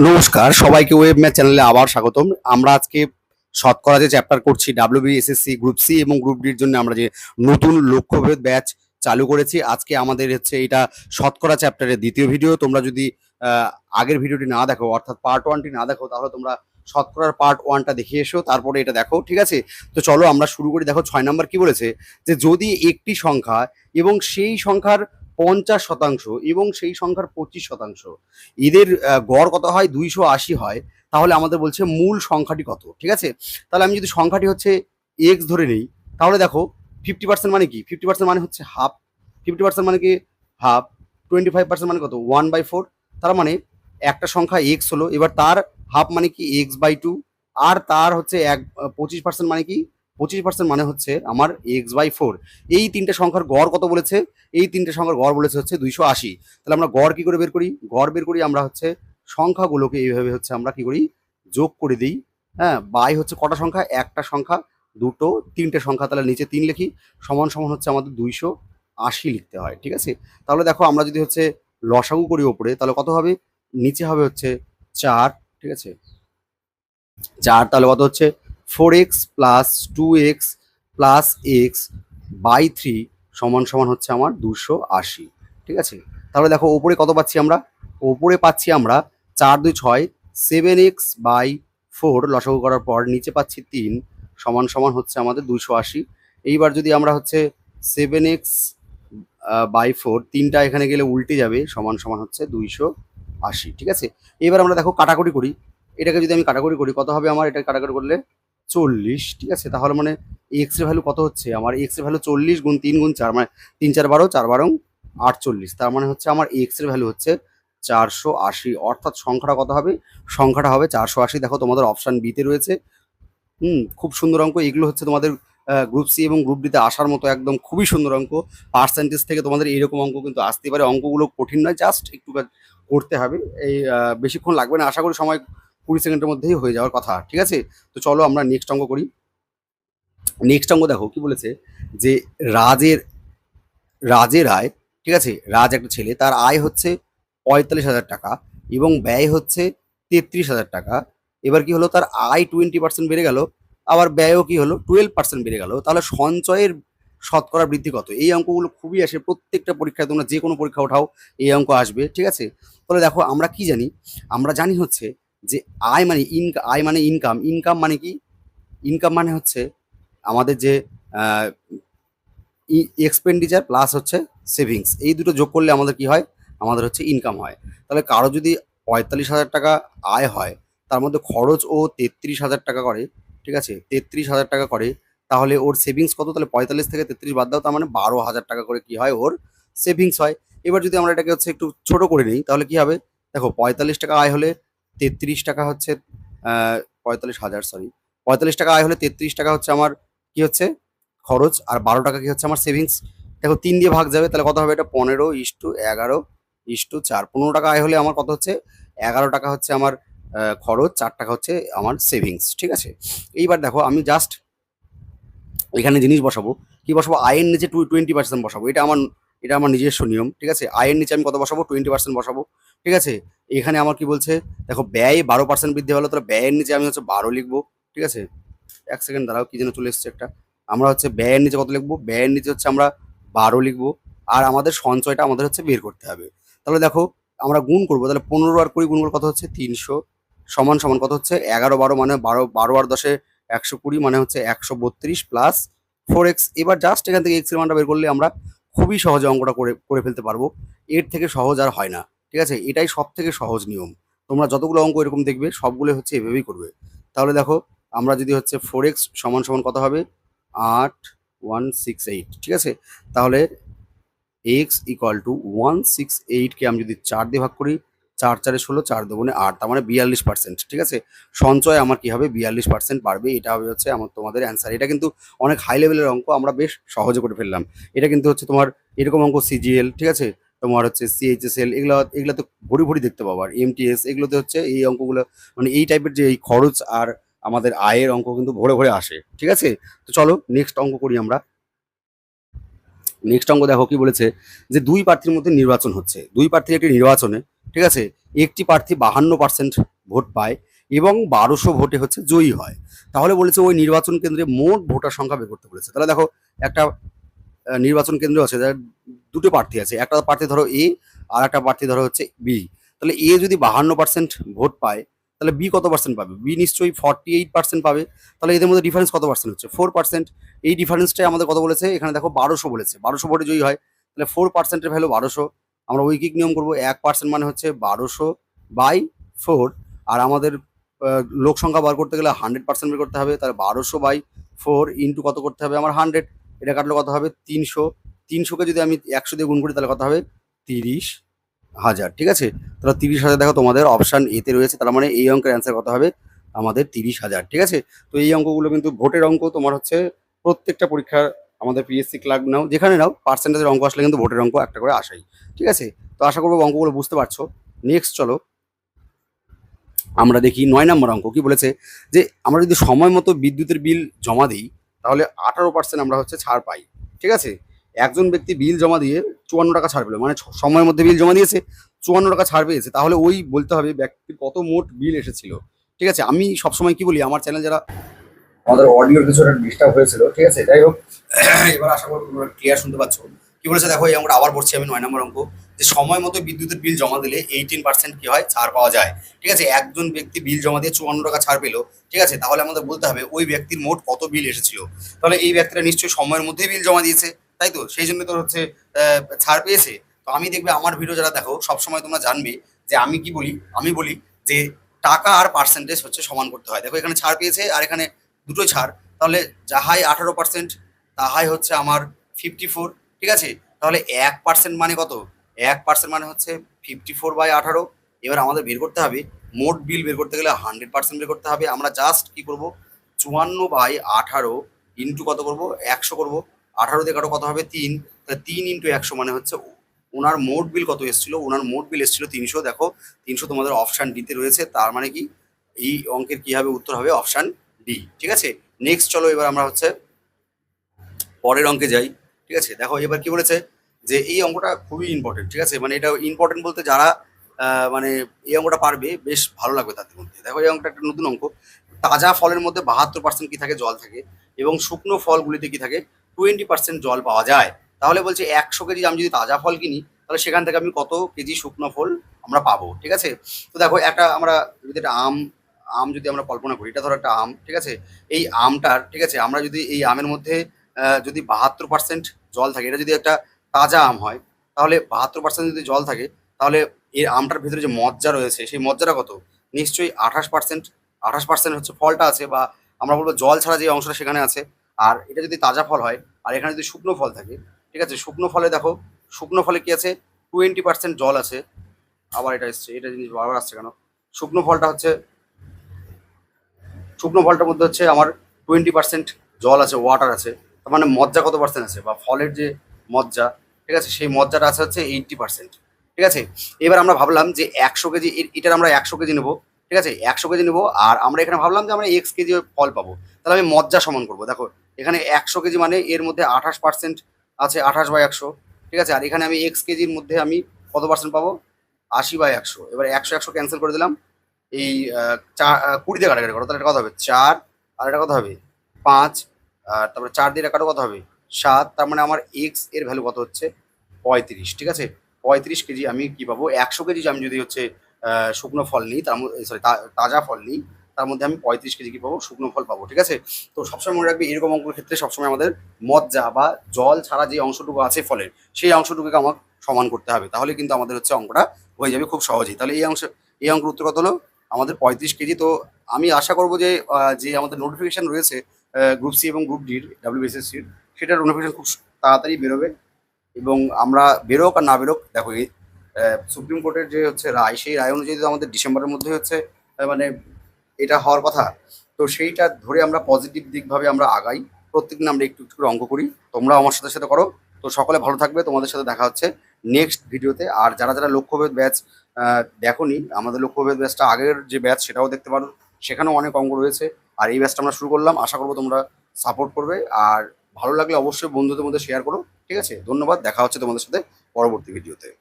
নমস্কার, সবাইকে web math চ্যানেলে আবার স্বাগতম। আমরা আজকে শতকরা যে চ্যাপ্টার করছি ডাব্লিউবি এসএসসি গ্রুপ সি এবং গ্রুপ ডির জন্য আমরা যে নতুন লক্ষ্যভেদ ব্যাচ চালু করেছি, আজকে আমাদের হচ্ছে এটা শতকরা চ্যাপ্টারের দ্বিতীয় ভিডিও তোমরা যদি আগের ভিডিওটি না দেখো, অর্থাৎ পার্ট ওয়ানটি না দেখো, তাহলে তোমরা শতকরার পার্ট ওয়ানটা দেখে এসো, তারপরে এটা দেখো, ঠিক আছে? তো চলো আমরা শুরু করি। দেখো ছয় নাম্বার কি বলেছে? যে যদি একটি সংখ্যা এবং সেই সংখ্যার পঞ্চাশ শতাংশ এবং সেই সংখ্যার পঁচিশ শতাংশ। এদের গড় কত হয়? দুইশো আশি হয়। তাহলে আমাদের বলছে মূল সংখ্যাটি কত, ঠিক আছে? তাহলে আমি যদি সংখ্যাটি হচ্ছে এক্স ধরে নিই, তাহলে দেখো ফিফটি পার্সেন্ট মানে কি? ফিফটি পার্সেন্ট মানে হচ্ছে হাফ ফিফটি পার্সেন্ট মানে কি? হাফ টোয়েন্টি ফাইভ পার্সেন্ট মানে কত? ওয়ান বাই ফোর তার মানে একটা সংখ্যা এক্স হলো। এবার তার হাফ মানে কি? এক্স বাই টু আর তার হচ্ছে এক পঁচিশ পার্সেন্ট মানে কি? পঁচিশ পার্সেন্ট মানে হচ্ছে আমার এক্স বাই ফোর এই তিনটে সংখ্যার গড় কত বলেছে? এই তিনটে সংখ্যার গড় বলেছে হচ্ছে দুইশো আশি। তাহলে আমরা গড় কি করে বের করি? গড় বের করি আমরা হচ্ছে সংখ্যাগুলোকে এইভাবে হচ্ছে আমরা কি করি? যোগ করে দিই। হ্যাঁ বাই হচ্ছে কটা সংখ্যা? একটা সংখ্যা, দুটো, তিনটে সংখ্যা। তাহলে নিচে তিন লিখি, সমান সমান হচ্ছে আমাদের দুইশো আশি লিখতে হয়, ঠিক আছে? তাহলে দেখো আমরা যদি হচ্ছে লসাগু করি ওপরে, তাহলে কত হবে? নিচে হবে হচ্ছে চার, ঠিক আছে? চার তাহলে কত হচ্ছে? Four x plus two x plus x by three সমান সমান হচ্ছে আমার দুশো আশি। ঠিক আছে? তাহলে দেখো ওপরে কত পাচ্ছি আমরা? ওপরে পাচ্ছি আমরা চার দুই ছয় সেভেন এক্স বাই ফোর লসাগু করার পর নিচে পাচ্ছি তিন সমান সমান হচ্ছে আমাদের দুশো আশি। এইবার যদি আমরা হচ্ছে সেভেন এক্স বাই ফোর তিনটা এখানে গেলে উল্টে যাবে সমান সমান হচ্ছে দুইশো আশি। ঠিক আছে? এবার আমরা দেখো কাটাকুটি করি। এটাকে যদি আমি কাটাকুটি করি, কত হবে আমার? এটা কাটাকুটি করলে চল্লিশ, ঠিক আছে? তাহলে মানে এক্সের ভ্যালু কত হচ্ছে? আমার এক্সের ভ্যালু চল্লিশ গুণ তিন গুণ চার মানে তিন, চার, বারো চার, বারো, আটচল্লিশ। তার মানে হচ্ছে আমার এক্সের ভ্যালু হচ্ছে চারশো আশি। অর্থাৎ সংখ্যাটা কত হবে? সংখ্যাটা হবে চারশো আশি। দেখো, তোমাদের অপশান বিতে রয়েছে। হুম, খুব সুন্দর অঙ্ক। এগুলো হচ্ছে তোমাদের গ্রুপ সি এবং গ্রুপ ডিতে আসার মতো একদম খুবই সুন্দর অঙ্ক। পার্সেন্টেজ থেকে তোমাদের এরকম অঙ্ক কিন্তু আসতে পারে। অঙ্কগুলো কঠিন নয় জাস্ট একটু করতে হবে। এই বেশিক্ষণ লাগবে না। আশা করি সময় কুড়ি সেকেন্ডের মধ্যেই হয়ে যাওয়ার কথা, ঠিক আছে? তো চলো আমরা নেক্সট অঙ্ক করি। নেক্সট অঙ্ক দেখো, কি বলেছে? যে রাজের রাজের আয় ঠিক আছে? রাজ একটা ছেলে, তার আয় হচ্ছে পঁয়তাল্লিশ হাজার টাকা এবং ব্যয় হচ্ছে তেত্রিশ হাজার টাকা। এবার কি হলো? তার আয় টোয়েন্টি পার্সেন্ট বেড়ে গেল, আবার ব্যয়ও কি হলো? টুয়েলভ পার্সেন্ট বেড়ে গেল। তাহলে সঞ্চয়ের শতকরা বৃদ্ধি কত? এই অঙ্কগুলো খুবই আসে প্রত্যেকটা পরীক্ষায়, তোমরা যে কোনো পরীক্ষা ওঠাও, এই অঙ্ক আসবে, ঠিক আছে? তাহলে দেখো, আমরা কি জানি? আমরা জানি হচ্ছে যে আয় মানে ইনকা, আয় মানে ইনকাম ইনকাম মানে কি? ইনকাম মানে হচ্ছে আমাদের যে এক্সপেন্ডিচার প্লাস হচ্ছে সেভিংস এই দুটো যোগ করলে আমাদের কি হয়? আমাদের হচ্ছে ইনকাম হয়। তাহলে কারও যদি পঁয়তাল্লিশ হাজার টাকা আয় হয়, তার মধ্যে খরচ ও তেত্রিশ হাজার টাকা করে, ঠিক আছে? তেত্রিশ হাজার টাকা করে, তাহলে ওর সেভিংস কত? তাহলে পঁয়তাল্লিশ থেকে তেত্রিশ বাদ দাও, তার মানে বারো হাজার টাকা করে কি হয়? ওর সেভিংস হয়। এবার যদি আমরা এটাকে হচ্ছে একটু ছোট করে নিই, তাহলে কি হবে? দেখো, পঁয়তাল্লিশ টাকা আয় হলে তেত্রিশ টাকা হচ্ছে পঁয়তাল্লিশ হাজার সরি পঁয়তাল্লিশ টাকা আয় হলে তেত্রিশ টাকা হচ্ছে আমার কি হচ্ছে? খরচ। আর বারো টাকা কি হচ্ছে আমার সেভিংস দেখো, তিন দিয়ে ভাগ যাবে, তাহলে কত হবে? এটা পনেরো ইস টু এগারো ইস্টু চার। পনেরো টাকা আয় হলে আমার কত হচ্ছে? এগারো টাকা হচ্ছে আমার খরচ, চার টাকা হচ্ছে আমার সেভিংস ঠিক আছে? এইবার দেখো, আমি জাস্ট এখানে জিনিস বসাবো। কি বসাবো? আয়ের নিচে টু টোয়েন্টি পার্সেন্ট বসাবো। এটা আমার এটা আমার নিজস্ব নিয়ম, ঠিক আছে? আয়ের নিচে আমি কত বসাবো? টোয়েন্টি পার্সেন্ট বসাবো, ঠিক আছে? এখানে আমার কি বলছে, দেখো ব্যয় বারো পার্সেন্ট বৃদ্ধি হলো তাহলে ব্যয়ের নিচে আমি হচ্ছে বারো লিখব, ঠিক আছে? এক সেকেন্ড দাঁড়াও, কি যেন চলে এসছে একটা। আমরা হচ্ছে ব্যয়ের নিচে কত লিখব? ব্যয়ের নিচে হচ্ছে আমরা বারো লিখব, আর আমাদের সঞ্চয়টা আমাদের হচ্ছে বের করতে হবে। তাহলে দেখো, আমরা গুণ করব, তাহলে পনেরো আর কুড়ি গুণ করে কত হচ্ছে? তিনশো, সমান সমান কত হচ্ছে? এগারো বারো মানে বারো বারো আর দশে একশো কুড়ি মানে হচ্ছে একশো বত্রিশ প্লাস ফোর এক্স এবার জাস্ট এখান থেকে এক্সের মানটা বের করলে আমরা খুবই সহজে অঙ্কটা করে করে ফেলতে পারব। এর থেকে সহজ আর হয় না। ঠিক আছে? এটাই সব থেকে সহজ নিয়ম। তোমরা যতগুলো অঙ্ক এরকম দেখবে, সবগুলো হচ্ছে এভাবেই করবে। তাহলে দেখো, আমরা যদি হচ্ছে ফোর এক্স সমান সমান কত হবে? আট ওয়ান সিক্স এইট ঠিক আছে? তাহলে x equal to one six এইটকে আমি যদি চার দিয়ে ভাগ করি, চার, চারে ষোলো, চার দুগুণে আট, তার মানে বিয়াল্লিশ পার্সেন্ট ঠিক আছে? সঞ্চয় আমার কি হবে? বিয়াল্লিশ পার্সেন্ট বাড়বে, এটা হবে হচ্ছে আমার তোমাদের অ্যান্সার এটা কিন্তু অনেক হাই লেভেলের অঙ্ক, আমরা বেশ সহজে করে ফেললাম। এটা কিন্তু হচ্ছে তোমার এরকম অঙ্ক সিজিএল ঠিক আছে? তোমার হচ্ছে সিএইচএসএল এগুলো এগুলো তো ভরি ভরি দেখতে পাবো। আর এমটিএস এগুলোতে হচ্ছে এই অঙ্কগুলো মানে এই টাইপের যে এই খরচ আর আমাদের আয়ের অঙ্ক কিন্তু ভরে ভরে আসে, ঠিক আছে? তো চলো নেক্সট অঙ্ক করি আমরা। নেক্সট অঙ্ক দেখো কি বলেছে যে দুই প্রার্থীর মধ্যে নির্বাচন হচ্ছে। দুই প্রার্থীর একটি নির্বাচনে, ঠিক আছে? একটি প্রার্থী বাহান্ন পার্সেন্ট ভোট পায় এবং বারোশো ভোটে হচ্ছে জয়ী হয়। তাহলে বলেছে ওই নির্বাচন কেন্দ্রে মোট ভোটার সংখ্যা বের করতে বলেছে। তাহলে দেখো, একটা নির্বাচন কেন্দ্র আছে, যার দুটো প্রার্থী আছে। একটা প্রার্থী ধরো এ, আর একটা প্রার্থী ধরো হচ্ছে বি। তাহলে এ যদি বাহান্ন পার্সেন্ট ভোট পায়, তাহলে বি কত পার্সেন্ট পাবে? বি নিশ্চয়ই ফর্টি এইট পার্সেন্ট পাবে। তাহলে এদের মধ্যে ডিফারেন্স কত পার্সেন্ট হচ্ছে? ফোর পার্সেন্ট এই ডিফারেন্সটাই আমাদের কত বলেছে? এখানে দেখো বারোশো বলেছে। বারোশো ভোটে জয়ী হয়, তাহলে ফোর পার্সেন্টের ভ্যালু বারোশো। আমরা উইকিক নিয়ম করব। এক পার্সেন্ট মানে হচ্ছে বারোশো বাই ফোর আর আমাদের লোক সংখ্যা বার করতে গেলে হান্ড্রেড পার্সেন্ট বের করতে হবে। তাহলে বারোশো বাই ফোর ইন্টু কত করতে হবে? আমার হান্ড্রেড এটা কাটলে কত হবে? তিনশো। তিনশোকে যদি আমি একশো দিয়ে গুণ করি, তাহলে কত হবে? তিরিশ হাজার। ঠিক আছে? তাহলে তিরিশ হাজার দেখো তোমাদের অপশান এতে রয়েছে। তার মানে এই অঙ্কের অ্যান্সার কত হবে? আমাদের তিরিশ হাজার। ঠিক আছে? তো এই অঙ্কগুলো কিন্তু ভোটের অঙ্ক। তোমার হচ্ছে প্রত্যেকটা পরীক্ষার আমাদের পিএসসি ক্লার্ক নাও, যেখানে নাও পার্সেন্টেজের অঙ্ক আসলে কিন্তু ভোটের অঙ্ক একটা করে আসাই। ঠিক আছে? তো আশা করব অঙ্কগুলো বুঝতে পারছ। নেক্সট চলো। আমরা দেখি নয় নম্বর অঙ্ক। কি বলেছে? যে আমরা যদি সময় মতো বিদ্যুতের বিল জমা দিই তাহলে আঠারো পার্সেন্ট আমরা হচ্ছে ছাড় পাই, ঠিক আছে? একজন ব্যক্তি বিল জমা দিয়ে চুয়ান্ন টাকা ছাড় পেল মানে সময়ের মধ্যে বিল জমা দিয়েছে, চুয়ান্ন টাকা ছাড় পেয়েছে, তাহলে ওই বলতে হবে ব্যক্তির কত মোট বিল এসেছিল, ঠিক আছে? আমি সবসময় কি বলি, আমার চ্যানেল যারা আমাদের অডিওর কিছু একটা ডিস্টার্ব হয়েছিল, ঠিক আছে? যাই হোক, এবার আশা করি তোমরা ক্লিয়ার শুনতে পাচ্ছ। কি বলেছে? দেখো, এই অঙ্কটা আবার পড়ছি আমি, নয় নম্বর অঙ্ক। যে সময় মতো বিদ্যুতের বিল জমা দিলে এইটিন পার্সেন্ট কি হয়? ছাড় পাওয়া যায়। ঠিক আছে? একজন ব্যক্তি বিল জমা দিয়ে চুয়ান্ন টাকা ছাড় পেল, ঠিক আছে? তাহলে আমাদের বলতে হবে, ওই ব্যক্তির মোট কত বিল এসেছিল? তাহলে এই ব্যক্তিরা নিশ্চয়ই সময়ের মধ্যেই বিল জমা দিয়েছে, তাই তো? সেই জন্য তোর হচ্ছে ছাড় পেয়েছে। তো আমি দেখবে, আমার ভিডিও যারা দেখো, সবসময় তোমরা জানবে যে আমি কি বলি? আমি বলি যে টাকা আর পার্সেন্টেজ হচ্ছে সমান করতে হয়। দেখো, এখানে ছাড় পেয়েছে আর এখানে দুটো ছাড়। তাহলে যাহাই আঠারো পার্সেন্ট তাহাই হচ্ছে আমার ফিফটি ফোর ঠিক আছে? তাহলে এক পার্সেন্ট মানে কত? এক পার্সেন্ট মানে হচ্ছে ফিফটি ফোর বাই আঠারো। এবার আমাদের বের করতে হবে, মোট বিল বের করতে গেলে হান্ড্রেড পার্সেন্ট বের করতে হবে। আমরা জাস্ট কি করব? চুয়ান্ন বাই আঠারো ইন্টু কত করব? একশো করব। আঠারো দিয়ে কাটো কত হবে? তিন। তাহলে তিন ইন্টু একশো মানে হচ্ছে ওনার মোট বিল কত এসেছিল? ওনার মোট বিল এসেছিল তিনশো। দেখো, তিনশো তোমাদের অপশান ডিতে রয়েছে। তার মানে কি? এই অঙ্কের কি হবে? উত্তর হবে অপশান ডি ঠিক আছে? নেক্সট চলো এবার আমরা হচ্ছে পরের অঙ্কে যাই। ঠিক আছে? দেখো, এবার কি বলেছে? যে এই অঙ্কটা খুবই ইম্পর্টেন্ট ঠিক আছে? মানে এটা ইম্পর্টেন্ট বলতে যারা মানে এই অঙ্কটা পারবে, বেশ ভালো লাগবে তাদের মধ্যে। দেখো, এই অঙ্কটা একটা নতুন অঙ্ক। তাজা ফলের মধ্যে বাহাত্তর পার্সেন্ট কি থাকে? জল থাকে। এবং শুকনো ফলগুলিতে কি থাকে? টোয়েন্টি পার্সেন্ট জল পাওয়া যায়। তাহলে বলছে একশো কেজি আমি যদি তাজা ফল কিনি, তাহলে সেখান থেকে আমি কত কেজি শুকনো ফল আমরা পাবো, ঠিক আছে? তো দেখো, একটা আমরা যদি একটা আম আম যদি আমরা কল্পনা করি, এটা ধরো একটা আম, ঠিক আছে? এই আমটার, ঠিক আছে? আমরা যদি এই আমের মধ্যে যদি বাহাত্তর পার্সেন্ট জল থাকে, এটা যদি একটা তাজা আম হয়, তাহলে বাহাত্তর পার্সেন্ট যদি জল থাকে, তাহলে এর আমটার ভিতরে যে মজ্জা রয়েছে, সেই মজ্জাটা কত? নিশ্চয়ই আঠাশ পার্সেন্ট আঠাশ পার্সেন্ট হচ্ছে ফলটা আছে বা আমরা বলব জল ছাড়া যে অংশটা সেখানে আছে। আর এটা যদি তাজা ফল হয়, আর এখানে যদি শুকনো ফল থাকে, ঠিক আছে? শুকনো ফলে দেখো, শুকনো ফলে কি আছে? টোয়েন্টি পার্সেন্ট জল আছে। আবার এটা এসছে, এটা জিনিস বারবার আসছে কেন? শুকনো ফলটা হচ্ছে, শুকনো ফলটার মধ্যে হচ্ছে আমার টোয়েন্টি পার্সেন্ট জল আছে ওয়াটার আছে। তার মানে মজ্জা কত পার্সেন্ট আছে? বা ফলের যে মজ্জা ঠিক আছে? সেই মজ্জাটা আছে হচ্ছে এইটটি পার্সেন্ট ঠিক আছে? এবার আমরা ভাবলাম যে একশো কেজি এটার আমরা একশো কেজি নেব ঠিক আছে? একশো কেজি নেব আর আমরা এখানে ভাবলাম যে আমরা এক্স কেজি ফল পাবো। তাহলে আমি মজ্জা সমান করব। দেখো এখানে একশো কেজি মানে এর মধ্যে আঠাশ পার্সেন্ট আছে আঠাশ বাই একশো ঠিক আছে? আর এখানে আমি এক্স কেজির মধ্যে আমি কত পার্সেন্ট পাবো? আশি বাই একশো। এবার একশো একশো ক্যান্সেল করে দিলাম। এই আহ, চার আহ, কুড়ি দিয়ে কাটাকাটি করো। তাহলে এটা কত হবে? চার। আর এটা কত হবে? পাঁচ। আর তারপরে চার দিয়ে কাটো কত হবে? সাত, তার মানে আমার এক্সের ভ্যালু কত হচ্ছে? পঁয়ত্রিশ, ঠিক আছে? পঁয়ত্রিশ কেজি আমি কি পাবো? একশো কেজি আমি যদি হচ্ছে শুকনো ফল নিই, তার মধ্যে সরি তাজা ফল নিই, তার মধ্যে আমি পঁয়ত্রিশ কেজি কি পাবো? শুকনো ফল পাবো, ঠিক আছে? তো সবসময় মনে রাখবে এরকম অঙ্কের ক্ষেত্রে সবসময় আমাদের মজ্জা বা জল ছাড়া যে অংশটুকু আছে ফলের, সেই অংশটুকুকে আমার সমান করতে হবে। তাহলে কিন্তু আমাদের হচ্ছে অঙ্কটা হয়ে যাবে খুব সহজেই। তাহলে এই অংশ, এই অঙ্কের উত্তর কত হলো? আমাদের পঁয়ত্রিশ কেজি। তো আমি আশা করব যে যে আমাদের নোটিফিকেশন রয়েছে গ্রুপ সি এবং গ্রুপ ডির ডাব্লিউবিএসএসসির সেটার নোটিফিকেশন খুব তাড়াতাড়ি বেরোবে এবং আমরা বেরোক আর না বেরোক, দেখো সুপ্রিম কোর্টের যে হচ্ছে রায়, সেই রায় অনুযায়ী তো আমাদের ডিসেম্বরের মধ্যে হচ্ছে মানে এটা হওয়ার কথা। তো সেইটা ধরে আমরা পজিটিভ দিকভাবে আমরা আগাই। প্রত্যেকদিন আমরা একটু একটু করে অঙ্ক করি। তোমরা আমার সাথে সাথে করো। তো সকলে ভালো থাকবে। তোমাদের সাথে দেখা হচ্ছে নেক্সট ভিডিওতে আর যারা যারা লক্ষ্যভেদ ব্যাচ দেখোনি, আমাদের লক্ষ্যভেদ ব্যাচটা আগের যে ব্যাচ সেটাও দেখতে পারো। সেখানেও অনেক অঙ্ক রয়েছে। আর এই ব্যাচটা আমরা শুরু করলাম। আশা করব তোমরা সাপোর্ট করবে। আর ভালো লাগলে অবশ্যই বন্ধুদের মধ্যে শেয়ার করো। ঠিক আছে? ধন্যবাদ। দেখা হচ্ছে তোমাদের সাথে পরবর্তী ভিডিওতে